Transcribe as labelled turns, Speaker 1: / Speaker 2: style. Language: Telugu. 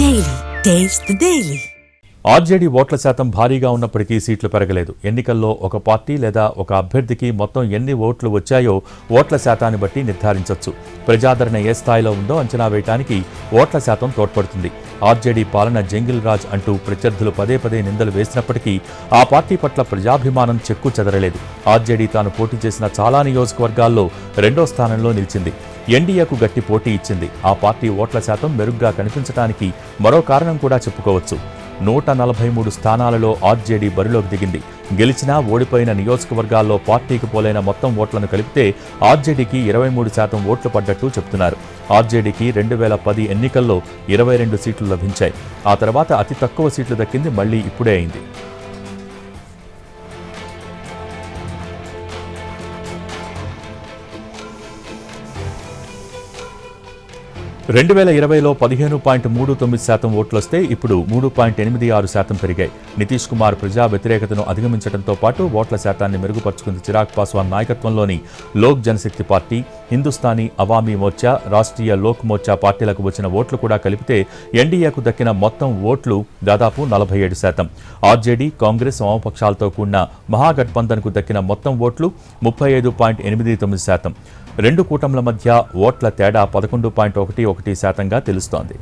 Speaker 1: డైలీ టేస్ట్ the
Speaker 2: ఆర్జేడీ ఓట్ల శాతం భారీగా ఉన్నప్పటికీ సీట్లు పెరగలేదు. ఎన్నికల్లో ఒక పార్టీ లేదా ఒక అభ్యర్థికి మొత్తం ఎన్ని ఓట్లు వచ్చాయో ఓట్ల శాతాన్ని బట్టి నిర్ధారించవచ్చు ప్రజాదరణ ఏ స్థాయిలో ఉందో అంచనా వేయటానికి ఓట్ల శాతం తోడ్పడుతుంది. ఆర్జేడీ పాలన జంగిల్ రాజ్ అంటూ ప్రత్యర్థులు పదే పదే నిందలు వేసినప్పటికీ ఆ పార్టీ పట్ల ప్రజాభిమానం చెక్కు చెదరలేదు. ఆర్జేడీ తాను పోటీ చేసిన చాలా నియోజకవర్గాల్లో రెండో స్థానంలో నిలిచింది. ఎన్డీఏకు గట్టి పోటీ ఇచ్చింది. ఆ పార్టీ ఓట్ల శాతం మెరుగ్గా కనిపించడానికి మరో కారణం కూడా చెప్పుకోవచ్చు. నూట నలభై మూడు స్థానాలలో ఆర్జేడీ బరిలోకి దిగింది. గెలిచినా ఓడిపోయిన నియోజకవర్గాల్లో పార్టీకి పోలైన మొత్తం ఓట్లను కలిపితే ఆర్జేడీకి ఇరవై మూడు శాతం ఓట్లు పడ్డట్టు చెప్తున్నారు. ఆర్జేడీకి రెండు వేల పది ఎన్నికల్లో ఇరవై రెండు సీట్లు లభించాయి. ఆ తర్వాత అతి తక్కువ సీట్లు దక్కింది మళ్ళీ ఇప్పుడే అయింది. రెండు వేల ఇరవైలో పదిహేను పాయింట్ మూడు తొమ్మిది శాతం ఓట్లొస్తే ఇప్పుడు మూడు పాయింట్ ఎనిమిది ఆరు శాతం పెరిగాయి. నితీష్ కుమార్ ప్రజా వ్యతిరేకతను అధిగమించడంతో పాటు ఓట్ల శాతాన్ని మెరుగుపరుచుకుంది చిరాగ్ పాస్వాన్ నాయకత్వంలోని లోక్ జనశక్తి పార్టీ హిందుస్థానీ అవామీ మోర్చా రాష్ట్రీయ లోక్ మోర్చా పార్టీలకు వచ్చిన ఓట్లు కూడా కలిపితే ఎన్డీఏకు దక్కిన మొత్తం ఓట్లు దాదాపు నలభై ఏడు శాతం. ఆర్జేడీ కాంగ్రెస్ వామపక్షాలతో కూడిన మహాగఠబంధన్కు దక్కిన మొత్తం ఓట్లు ముప్పై ఐదు పాయింట్ ఎనిమిది తొమ్మిది శాతం. రెండు కూటముల మధ్య ఓట్ల తేడా పదకొండు పాయింట్ ఒకటి ఒకటి శాతంగా తెలుస్తోంది.